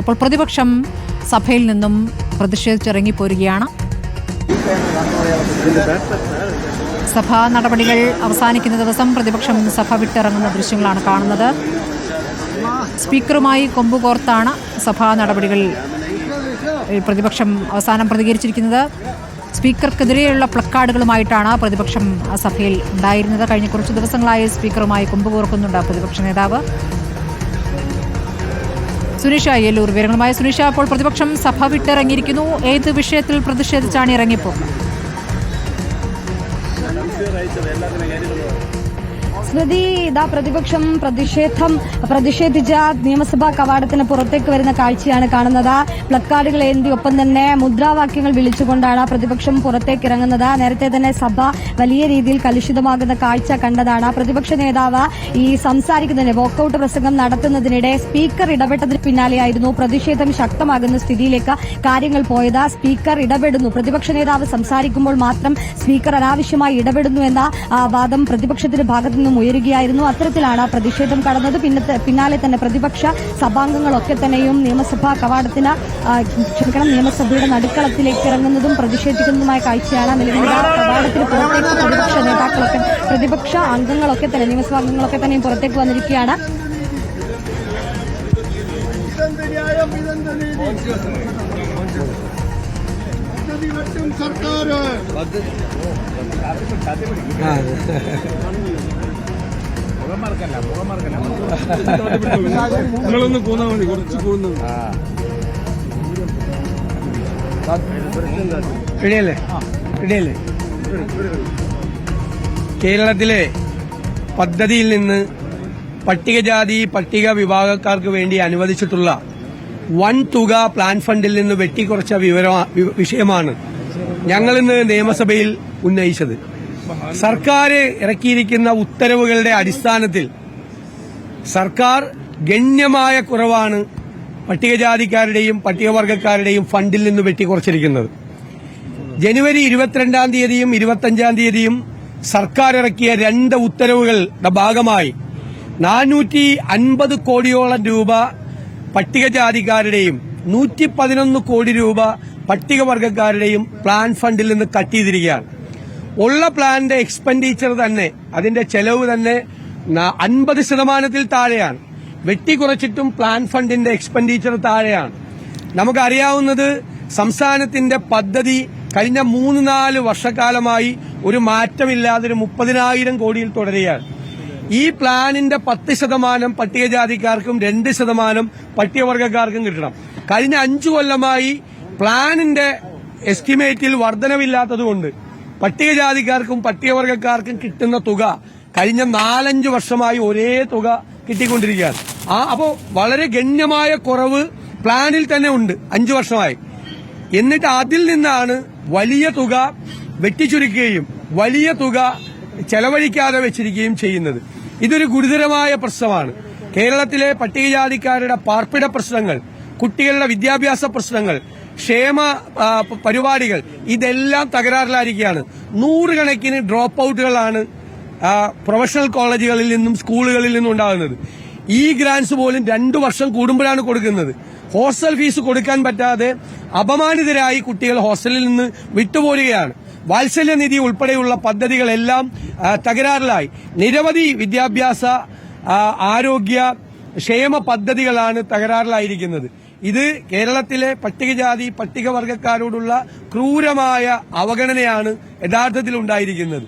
ഇപ്പോൾ പ്രതിപക്ഷം സഭയിൽ നിന്നും പ്രതിഷേധിച്ചിറങ്ങിപ്പോരുകയാണ്. സഭാ നടപടികൾ അവസാനിക്കുന്ന ദിവസം പ്രതിപക്ഷം സഭ വിട്ടിറങ്ങുന്ന ദൃശ്യങ്ങളാണ് കാണുന്നത്. സ്പീക്കറുമായി കൊമ്പുകോർത്താണ് സഭാ നടപടികൾ പ്രതിപക്ഷം അവസാനം പ്രതികരിച്ചിരിക്കുന്നത്. സ്പീക്കർക്കെതിരെയുള്ള പ്ലക്കാർഡുകളുമായിട്ടാണ് പ്രതിപക്ഷം സഭയിൽ ഉണ്ടായിരുന്നത്. കഴിഞ്ഞ കുറച്ച് ദിവസങ്ങളായി സ്പീക്കറുമായി കൊമ്പുകോർക്കുന്നുണ്ട് പ്രതിപക്ഷ നേതാവ്. സുനിഷ യെല്ലൂർ വിവരങ്ങളുമായി സുനിഷ അപ്പോൾ പ്രതിപക്ഷം സഭ വിട്ടിറങ്ങിയിരിക്കുന്നു. ഏത് വിഷയത്തിൽ പ്രതിഷേധിച്ചാണ് ഇറങ്ങിപ്പോകുന്നത് സ്മൃതി ഇതാ പ്രതിപക്ഷം പ്രതിഷേധം പ്രതിഷേധിച്ച നിയമസഭാ കവാടത്തിന് പുറത്തേക്ക് വരുന്ന കാഴ്ചയാണ് കാണുന്നത്. പ്ലക്കാർഡുകൾ ഏന്തി ഒപ്പം തന്നെ മുദ്രാവാക്യങ്ങൾ വിളിച്ചുകൊണ്ടാണ് പ്രതിപക്ഷം പുറത്തേക്ക് ഇറങ്ങുന്നത്. നേരത്തെ തന്നെ സഭ വലിയ രീതിയിൽ കലുഷിതമാകുന്ന കാഴ്ച കണ്ടതാണ്. പ്രതിപക്ഷ നേതാവ് ഈ സംസാരിക്കുന്നതിന് വോക്കൌട്ട് പ്രസംഗം നടത്തുന്നതിനിടെ സ്പീക്കർ ഇടപെട്ടതിന് പിന്നാലെയായിരുന്നു പ്രതിഷേധം ശക്തമാകുന്ന സ്ഥിതിയിലേക്ക് കാര്യങ്ങൾ പോയത്. സ്പീക്കർ ഇടപെടുന്നു. പ്രതിപക്ഷ നേതാവ് സംസാരിക്കുമ്പോൾ മാത്രം സ്പീക്കർ അനാവശ്യമായി ഇടപെടുന്നു എന്ന വാദം പ്രതിപക്ഷത്തിന്റെ ഭാഗത്തു നിന്നും ഉയരുകയായിരുന്നു. അത്തരത്തിലാണ് പ്രതിഷേധം കടന്നത്. പിന്നാലെ തന്നെ പ്രതിപക്ഷ സഭാംഗങ്ങളൊക്കെ തന്നെയും നിയമസഭാ കവാടത്തിന് ക്ഷമിക്കണം നിയമസഭയുടെ നടുക്കളത്തിലേക്ക് ഇറങ്ങുന്നതും പ്രതിഷേധിക്കുന്നതുമായ കാഴ്ചയാണ് നിലവിൽ കവാടത്തിന് പുറത്തേക്ക് പ്രതിപക്ഷ നേതാക്കളൊക്കെ പ്രതിപക്ഷ അംഗങ്ങളൊക്കെ തന്നെ നിയമസഭാ അംഗങ്ങളൊക്കെ തന്നെയും പുറത്തേക്ക് വന്നിരിക്കുകയാണ്. സർക്കാർ നിങ്ങളൊന്ന് പോന്നാ മതി കുറച്ച് പോകുന്നു ഇടയല്ലേ ഇടയല്ലേ കേരളത്തിലെ പദ്ധതിയിൽ നിന്ന് പട്ടികജാതി പട്ടിക വിഭാഗക്കാർക്ക് വേണ്ടി അനുവദിച്ചിട്ടുള്ള വൻ തുക പ്ലാൻ ഫണ്ടിൽ നിന്ന് വെട്ടിക്കുറച്ച വിവര വിഷയമാണ് ഞങ്ങളിന്ന് നിയമസഭയിൽ ഉന്നയിച്ചത്. സർക്കാർ ഇറക്കിയിരിക്കുന്ന ഉത്തരവുകളുടെ അടിസ്ഥാനത്തിൽ സർക്കാർ ഗണ്യമായ കുറവാണ് പട്ടികജാതിക്കാരുടെയും പട്ടികവർഗക്കാരുടെയും ഫണ്ടിൽ നിന്ന് വെട്ടിക്കുറച്ചിരിക്കുന്നത്. ജനുവരി ഇരുപത്തിരണ്ടാം തീയതിയും ഇരുപത്തഞ്ചാം തീയതിയും സർക്കാർ ഇറക്കിയ രണ്ട് ഉത്തരവുകളുടെ ഭാഗമായി നാനൂറ്റി അൻപത് കോടിയോളം രൂപ പട്ടികജാതിക്കാരുടെയും നൂറ്റി പതിനൊന്ന് കോടി രൂപ പട്ടികവർഗക്കാരുടെയും പ്ലാൻ ഫണ്ടിൽ നിന്ന് കട്ട് ചെയ്തിരിക്കുകയാണ്. ഉള്ള പ്ലാന്റെ എക്സ്പെൻഡിച്ചർ തന്നെ അതിന്റെ ചെലവ് തന്നെ അൻപത് ശതമാനത്തിൽ താഴെയാണ്. വെട്ടിക്കുറച്ചിട്ടും പ്ലാൻ ഫണ്ടിന്റെ എക്സ്പെൻഡിച്ചർ താഴെയാണ്. നമുക്കറിയാവുന്നത് സംസ്ഥാനത്തിന്റെ പദ്ധതി കഴിഞ്ഞ മൂന്ന് നാല് വർഷക്കാലമായി ഒരു മാറ്റമില്ലാതെ ഒരു മുപ്പതിനായിരം കോടിയിൽ തുടരുകയാണ്. ഈ പ്ലാനിന്റെ പത്ത് ശതമാനം പട്ടികജാതിക്കാർക്കും രണ്ട് ശതമാനം പട്ടികവർഗക്കാർക്കും കിട്ടണം. കഴിഞ്ഞ അഞ്ചു കൊല്ലമായി പ്ലാനിന്റെ എസ്റ്റിമേറ്റിൽ വർധനവില്ലാത്തതുകൊണ്ട് പട്ടികജാതിക്കാർക്കും പട്ടികവർഗക്കാർക്കും കിട്ടുന്ന തുക കഴിഞ്ഞ നാലഞ്ച് വർഷമായി ഒരേ തുക കിട്ടിക്കൊണ്ടിരിക്കുകയാണ്. ആ അപ്പോ വളരെ ഗണ്യമായ കുറവ് പ്ലാനിൽ തന്നെ ഉണ്ട്. അഞ്ചു വർഷമായി. എന്നിട്ട് അതിൽ നിന്നാണ് വലിയ തുക വെട്ടിച്ചുരുക്കുകയും വലിയ തുക ചെലവഴിക്കാതെ വെച്ചിരിക്കുകയും ചെയ്യുന്നത്. ഇതൊരു ഗുരുതരമായ പ്രശ്നമാണ്. കേരളത്തിലെ പട്ടികജാതിക്കാരുടെ പാർപ്പിട പ്രശ്നങ്ങൾ കുട്ടികളുടെ വിദ്യാഭ്യാസ പ്രശ്നങ്ങൾ ക്ഷേമ പരിപാടികൾ. ഇതെല്ലാം തകരാറിലായിരിക്കുകയാണ്. നൂറുകണക്കിന് ഡ്രോപ്പ് ഔട്ടുകളാണ് പ്രൊഫഷണൽ കോളേജുകളിൽ നിന്നും സ്കൂളുകളിൽ നിന്നും ഉണ്ടാകുന്നത്. ഈ ഗ്രാൻസ് പോലും രണ്ടു വർഷം കൂടുമ്പോഴാണ് കൊടുക്കുന്നത്. ഹോസ്റ്റൽ ഫീസ് കൊടുക്കാൻ പറ്റാതെ അപമാനിതരായി കുട്ടികൾ ഹോസ്റ്റലിൽ നിന്ന് വിട്ടുപോരുകയാണ്. വാത്സല്യനിധി ഉൾപ്പെടെയുള്ള പദ്ധതികളെല്ലാം തകരാറിലായി. നിരവധി വിദ്യാഭ്യാസ ആരോഗ്യ ക്ഷേമ പദ്ധതികളാണ് തകരാറിലായിരിക്കുന്നത്. ഇത് കേരളത്തിലെ പട്ടികജാതി പട്ടികവർഗക്കാരോടുള്ള ക്രൂരമായ അവഗണനയാണ് യഥാർത്ഥത്തിൽ ഉണ്ടായിരിക്കുന്നത്